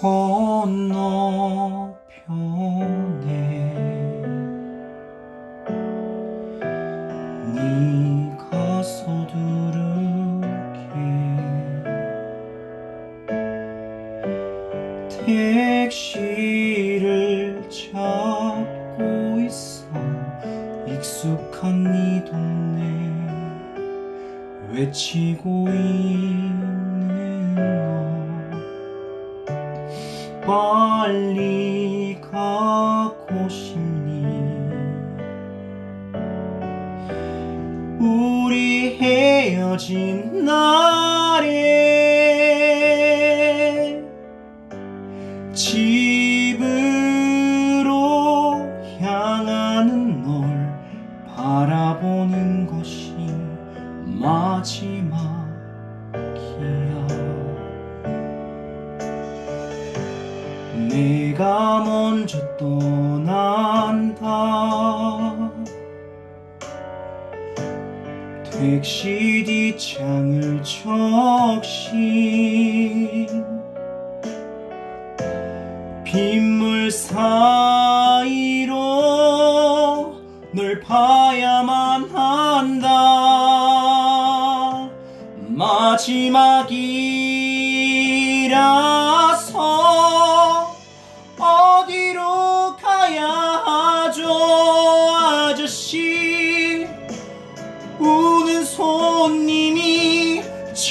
건너편에 네가 서두르게 택시를 잡고 있어. 익숙한 네 동네 외치고 있는 빨리 가고 싶니 우리 헤어진 날에 집으로 향하는 널 바라보는 내가 먼저 떠난다. 택시 뒷창을 적신 빗물 사이로 널 봐야만 한다. 마지막이라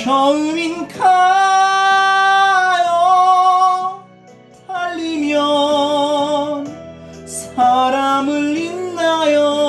처음인가요? 달리면 사람을 잊나요?